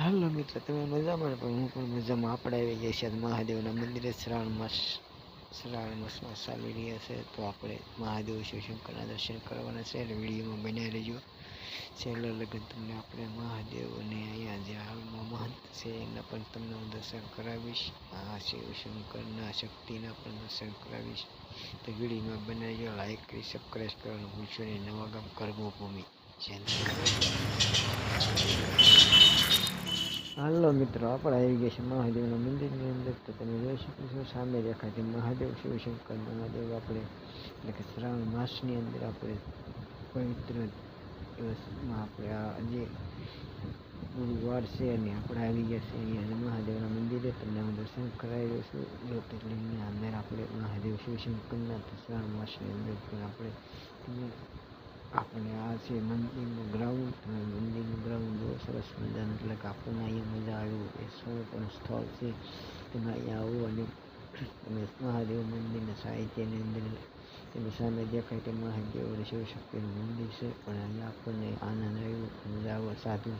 હાલો મિત્ર, તમે મજામાં પણ હું પણ મજામાં. આપણે આવી ગયા છીએ મહાદેવના મંદિરે. શ્રાવણ માસ, શ્રાવણ માસમાં ચાલી રહ્યા છે. તો આપણે મહાદેવ શિવશંકરના દર્શન કરવાના છે એટલે વિડીયોમાં બન્યા રહેજો. છેલ્લા લગ્ન તમને આપણે મહાદેવ અને અહીંયા જે હાલમાં મહંત છે, એના પણ તમને હું દર્શન કરાવીશ. આ શિવશંકરના શક્તિના પણ દર્શન કરાવીશ. તો વિડીયોમાં બનાવજો લાઈક કરી સબસ્ક્રાઈબ કરવાનું ભૂલશો નહીં. નવા ગામ કર્મભૂમિ. ચેનલ હાલો મિત્રો આપણે આવી ગયા છે મહાદેવના મંદિરની અંદર તો તમે જોઈ શકો છો સામે દેખાતી મહાદેવ શિવશંકર મહાદેવ આપણે એટલે કે શ્રાવણ માસની અંદર આપણે પવિત્ર દિવસમાં આપણે આ જે ગુરુવાર છે અને આપણે આવી ગયા છે અહીંયા મહાદેવના મંદિરે તમને હું દર્શન કરાવી છું જ્યોતિર્લિંગની અંદર આપણે મહાદેવ શિવશંકરના તો શ્રાવણ માસની અંદર પણ આપણે આપણે આ છે મંદિરનું ગ્રાઉન્ડ અને મંદિરનું ગ્રાઉન્ડ બહુ સરસ મજાનું, એટલે કે આપણને અહીંયા મજા આવ્યું એ સૌ પણ સ્થળ છે, તમે અહીંયા આવો અને તમે મહાદેવ મંદિરના સાહિત્યની અંદર, એની સામે દેખાય તે મહાદેવ અને શિવશક્તિનું મંદિર છે, પણ અહીંયા આપણને આનંદ આવ્યો, મજા આવે, સાધુ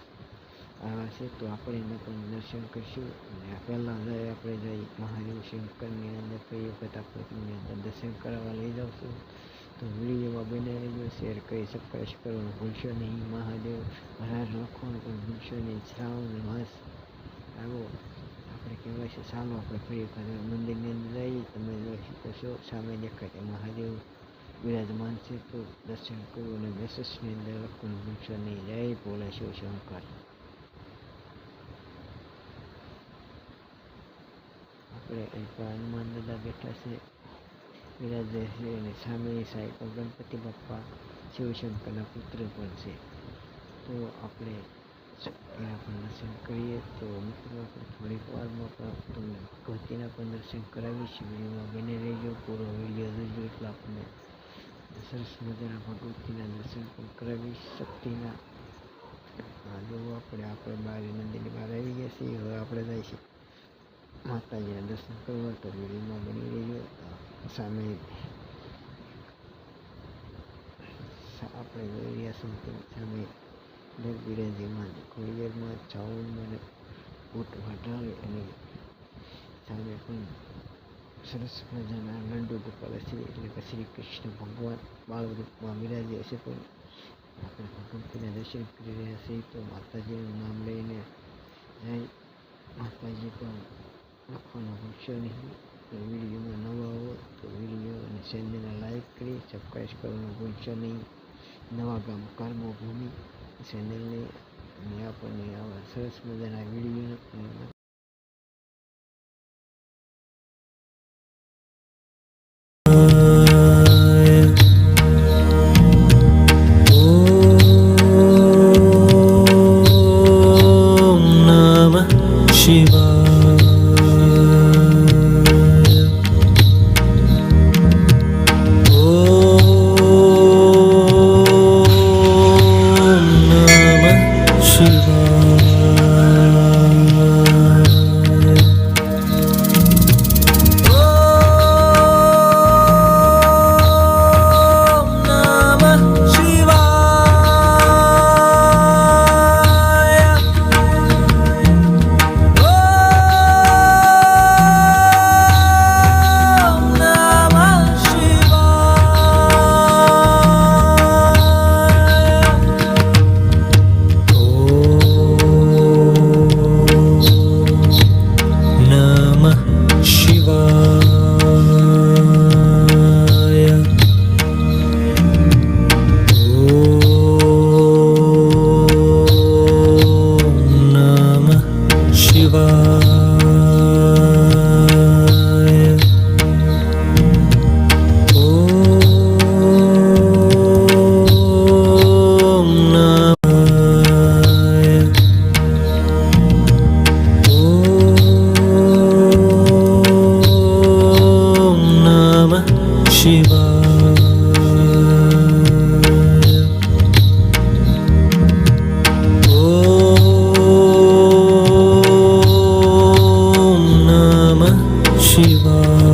આવ્યા છે, તો આપણે એને પણ દર્શન કરીશું. અને પહેલાં જાય આપણે જઈ મહાદેવ શંકરની અંદર કઈ વખત આપણે તમને અંદર દર્શન કરાવવા લઈ જાઉં છું તો વિડીયોમાં બને રહ્યો શેર કરી સબસ્ક્રાઈબ કરવાનું ભૂલશો નહીં, મહાદેવ હરાર લખવાનું પણ ભૂલશો નહીં, શ્રાવણ માસ. આવો, આપણે કહેવાય છે સામે આપણે ફરી વખત મંદિરની અંદર જઈએ, તમે જોઈ શકો છો, સામે દેખાય તે મહાદેવ બિરાજમાન છે, તો દર્શન કરવું અને મેસેજની અંદર લખવાનું ભૂલશો નહીં. જય ભોલે શિવ શંકર. આપણે અહીં હનુમાન દાદા બેઠા છે. બિરાજે અને સામેની સાઈડ ગણપતિ બાપ્પા શિવશંકરના પુત્ર પણ છે. તો આપણે પણ દર્શન કરીએ. તો મિત્રો, આપણે થોડીક વારમાં પણ તમને ભગવતીના પણ દર્શન કરાવીશ. વિડીયોમાં બને રહેજો. પૂરો વીડિયો જોજો એટલે આપણને સરસ મજાના ભગવતીના દર્શન પણ કરાવી શક્તિના. જો આપણે આપણે બારી મંદિરની બહાર આવી ગયા છીએ. હવે આપણે છે માતાજીના દર્શન કરવા તો વિડીયોમાં બની રહેજો સામે આપણે જોઈ રહ્યા છીએ સામે સામે બિરાજીમાં કોરિયરમાં મને ઊંટ વટાવે અને સામે પણ સરસ મજાના લંડુ ગોપાલ છે એટલે કે શ્રી કૃષ્ણ ભગવાન બાળ રૂપમાં છે પણ આપણે ભગવતીના દર્શન કરી રહ્યા છીએ તો માતાજીનું નામ લઈને જય માતાજી પણ લખવાનું ભૂલશો નહીં. તો વિડીયોમાં નવા હો તો વીડિયો અને ચેનલને લાઈક કરી સબસ્ક્રાઈબ કરવાનું ભૂલશો નહીં. નવા ગામ કર્મભૂમિ ચેનલને અને આપણને આવા સરસ મજાના વીડિયો love.